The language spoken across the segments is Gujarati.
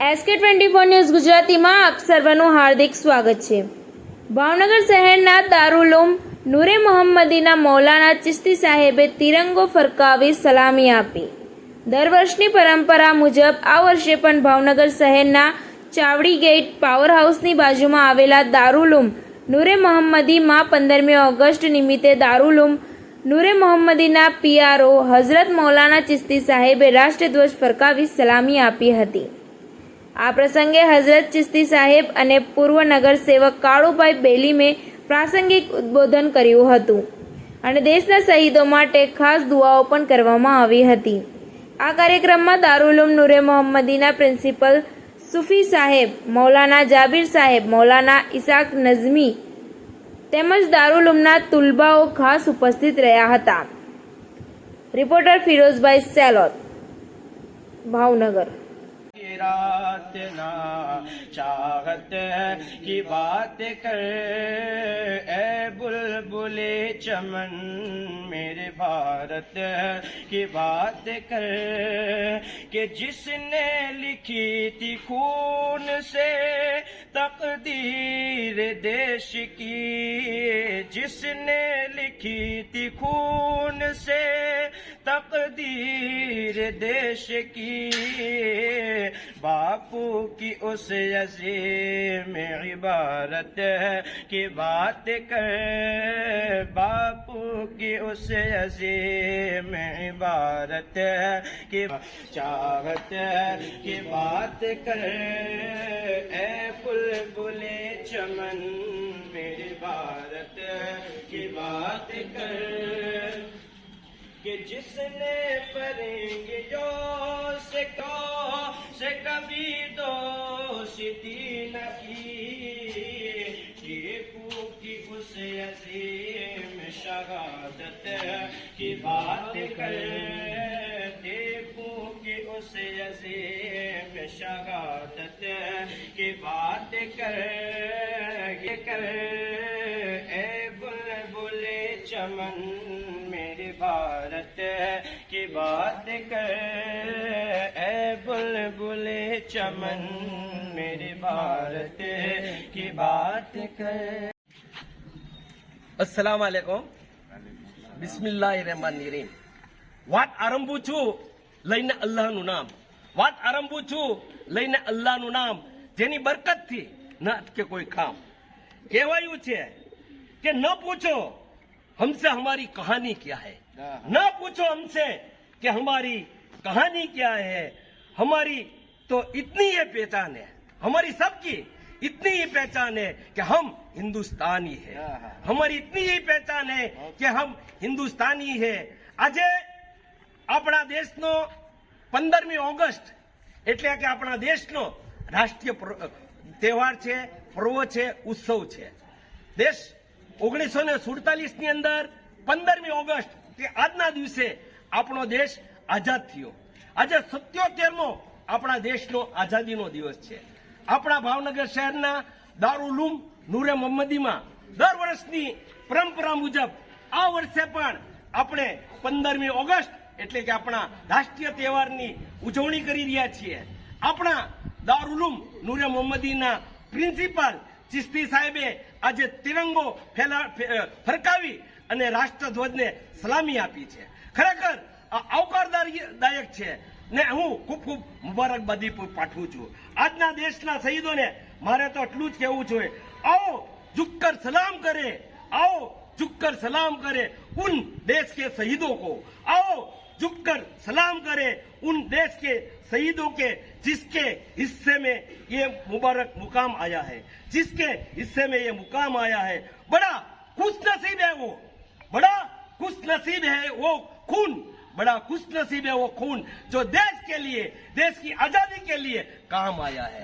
એસકે ટ્વેન્ટી ફોર ન્યૂઝ ગુજરાતીમાં આપ સર્વનું હાર્દિક સ્વાગત છે. ભાવનગર શહેરના દારૂલુમ નૂરે મોહમ્મદીના મૌલાના ચિસ્તી સાહેબે તિરંગો ફરકાવી સલામી આપી. દર વર્ષની પરંપરા મુજબ આ વર્ષે પણ ભાવનગર શહેરના ચાવડી ગેટ પાવર હાઉસની બાજુમાં આવેલા દારૂલુમ નૂરે મોહમ્મદીમાં પંદરમી ઓગસ્ટ નિમિત્તે દારૂલુમ નૂરે મોહમ્મદીના પીઆરઓ હઝરત મૌલાના ચિસ્તી સાહેબે રાષ્ટ્રધ્વજ ફરકાવી સલામી આપી હતી. આ પ્રસંગે હઝરત ચિસ્તી સાહેબ અને પૂર્વ નગરસેવક કાળુભાઈ બેલીમે પ્રાસંગિક ઉદ્બોધન કર્યું હતું અને દેશના શહીદો માટે ખાસ દુઆઓ પણ કરવામાં આવી હતી. આ કાર્યક્રમમાં દારૂલુમ નૂરે મોહમ્મદીના પ્રિન્સિપલ સુફી સાહેબ, મૌલાના જાબીર સાહેબ, મૌલાના ઇસાક નઝમી તેમજ દારૂલુમના તુલબાઓ ખાસ ઉપસ્થિત રહ્યા હતા. રિપોર્ટર ફિરોઝભાઈ સેલોત, ભાવનગર. رات نا چاہت کی بات کر اے بلبل چمن میرے بھارت کی بات کر کہ جس نے لکھی تھی خون سے تقدیر دیش کی جس نے لکھی تھی خون سے तकदीर देश की बापू की उस अजीम इबारत की बात कर बापू की उस अजीम इबारत की चाहत की बात कर ए बुलबुले चमन मेरे भारत की बात कर कि जिसने फरेंगे जो से को से कभी दोस्ती न की टीपू की उस अजीम शहादत की बात कर टीपू की उस अजीम शहादत की बात कर ये कर ए बुलबुले चमन मेरे भारत بات کر۔ اے بلبل چمن میری بھارت کی بات کر۔ السلام علیکم۔ بسم اللہ الرحمن الرحیم۔ وات آرمبو چھو؟ اللہ نو نام۔ جنی برکت تھی نہ اٹھ کے کوئی کام۔ کہ અટકે કોઈ કામ کہ نہ پوچھو ہم سے ہماری کہانی کیا ہے۔ نہ پوچھو ہم سے कि हमारी कहानी क्या है हमारी तो इतनी ये पहचान है हमारी सबकी इतनी ही पहचान है कि हम हिंदुस्तानी है हमारी इतनी ही पहचान है कि हम हिंदुस्तानी है આજે આપણા દેશનો પંદરમી ઓગસ્ટ એટલે કે આપણા દેશનો રાષ્ટ્રીય પ્ર- તહેવાર છે પર્વ છે ઉત્સવ છે દેશ ઓગણીસો ને સુડતાલીસ ની અંદર પંદરમી ઓગસ્ટ કે આજના દિવસે આપણો દેશ આઝાદ થયો. આજે સત્યોતેરમો આપણા દેશનો આઝાદીનો દિવસ છે. આપણા ભાવનગર શહેરના દારૂલુમ નૂરે મોહમ્મદીમાં દર વર્ષની પરંપરા મુજબ આ વર્ષે પણ આપણે પંદરમી ઓગસ્ટ એટલે કે આપણા રાષ્ટ્રીય તહેવારની ઉજવણી કરી રહ્યા છીએ. આપણા દારૂલુમ નૂરે મોહમ્મદીના પ્રિન્સિપાલ ચિસ્તી સાહેબે આજે તિરંગો ફેલા ફરકાવી અને રાષ્ટ્રધ્વજને સલામી આપી છે. ખરેખર આવકારદાયક છે. ને હું ખૂબ ખૂબ મુબારકબાદી પાઠવું છું. આજના દેશના શહીદોને મારે તો એટલું જ કહેવું જોઈએ. આવો ઝુકકર સલામ કરે. આવો ઝુકકર સલામ કરે ઉન દેશ કે શહીદો કો. આવો ઝુકકر سلام کرے ان دیش کے شہیدوں کے جس کے حصے میں یہ مبارک مقام آیا ہے جس کے حصے میں یہ مقام آیا ہے بڑا خوش نصیب ہے وہ بڑا خوش نصیب ہے وہ खून बड़ा खुश नसीब है वो खून जो देश के लिए देश की आजादी के लिए काम आया है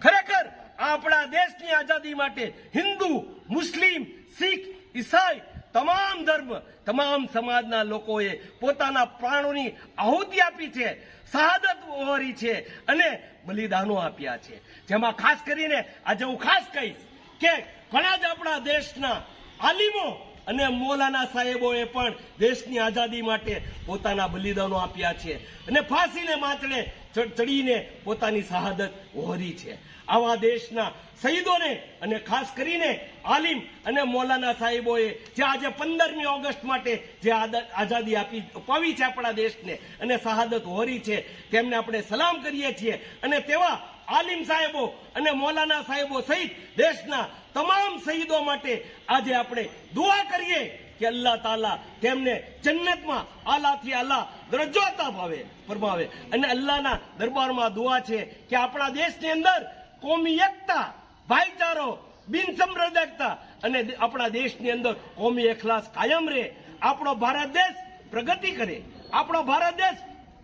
ખરેખર આપણા દેશની આઝાદી માટે હિન્દુ મુસ્લિમ શીખ ઈસાઈ તમામ ધર્મ તમામ સમાજના લોકોએ પોતાના પ્રાણોની આહુતિ આપી છે શહાદત વહોરી છે અને બલિદાનો આપ્યા છે જેમાં ખાસ કરીને આજે હું ખાસ કહીશ કે ઘણા જ આપણા દેશના આલિમો અને મૌલાના સાહેબોએ પણ દેશની આઝાદી માટે પોતાના બલિદાનો આપ્યા છે. અને ફાંસીને માથડે ચડીને પોતાની શહાદત વહોરી છે. આવા દેશના શહીદોને અને ખાસ કરીને આલિમ અને મૌલાના સાહેબોએ જે આજે પંદરમી ઓગસ્ટ માટે જે આઝાદી આપી, અપાવી છે આપણા દેશને અને શહાદત વહોરી છે, તેમને આપણે સલામ કરીએ છીએ અને તેવા આલિમ સાહેબો અને મૌલાના સાહેબો સહિત દેશના તમામ શહીદો માટે આજે આપણે દુઆ કરીએ કે અલ્લાહ તાલા તેમને જન્નતમાં આલાથી આલા દરજ્જો અતા ભાવે ફરમાવે. અને અલ્લાહના દરબારમાં દુઆ છે કે આપણા દેશની અંદર કોમી એકતા, ભાઈચારો, બિન સંપ્રદાયકતા અને આપણા દેશની અંદર કોમી એખલાસ કાયમ રહે. આપણો ભારત દેશ પ્રગતિ કરે. આપણો ભારત દેશ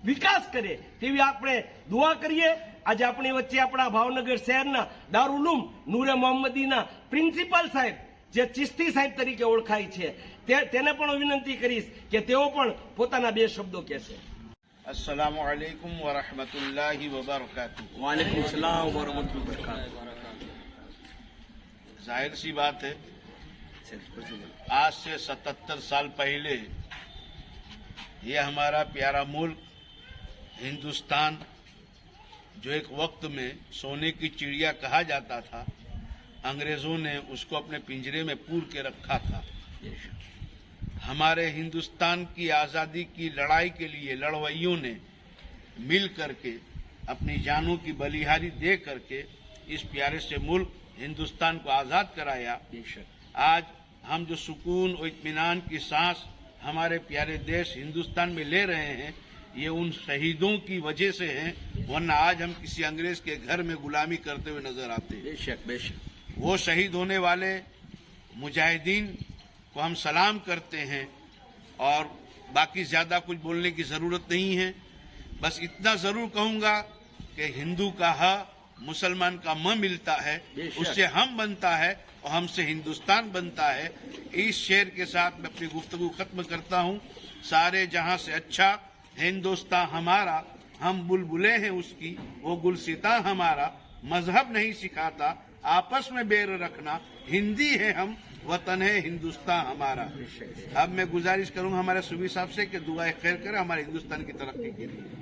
વિકાસ કરે. તેવી આપણે દુઆ કરીએ. આજે આપણી વચ્ચે આપણા ભાવનગર શહેરના દારૂલુમ નૂરે મોહમ્મદીના પ્રિન્સિપાલ સાહેબ જે ચિસ્તી સાહેબ તરીકે ઓળખાય છે તે- તેને પણ હું વિનંતી કરીશ કે તેઓ પણ પોતાના બે શબ્દો કહેશે अस्सलाम वालेकुम व रहमतुल्लाहि व बरकातुहू વાલેકુમ સલામ વરહમતુલ્લાહ जाहिर सी बात है आज से 77 साल पहले ये हमारा प्यारा मुल्क हिंदुस्तान جو ایک وقت میں سونے کی چڑیا کہا جاتا تھا انگریزوں نے اس کو اپنے پنجرے میں پور کے رکھا تھا۔ ہمارے ہندوستان کی آزادی کی لڑائی کے لیے لڑوئیوں نے مل کر کے اپنی جانوں کی بلیہاری دے کر کے اس پیارے سے ملک ہندوستان کو آزاد کرایا۔ آج ہم جو سکون و اطمینان کی سانس ہمارے پیارے دیش ہندوستان میں لے رہے ہیں یہ ان شہیدوں کی وجہ سے ہیں ورنہ آج ہم کسی انگریز کے گھر میں غلامی کرتے ہوئے نظر آتے ہیں۔ بے شک بے شک۔ وہ شہید ہونے والے مجاہدین کو ہم سلام کرتے ہیں اور باقی زیادہ کچھ بولنے کی ضرورت نہیں ہے۔ بس اتنا ضرور کہوں گا کہ ہندو کا ہا مسلمان کا م ملتا ہے اس سے ہم بنتا ہے اور ہم سے ہندوستان بنتا ہے۔ اس شعر کے ساتھ میں اپنی گفتگو ختم کرتا ہوں۔ سارے جہاں سے اچھا ہندوستان ہمارا، ہم بلبلے ہیں اس کی، وہ گلستا ہمارا، مذہب نہیں سکھاتا، آپس میں بیر رکھنا، ہندی ہے ہم، وطن ہے ہندوستان ہمارا۔ اب میں گزارش کروں گا ہمارے سبھی صاحب سے کہ دعائیں خیر کریں ہمارے ہندوستان کی ترقی کے لیے۔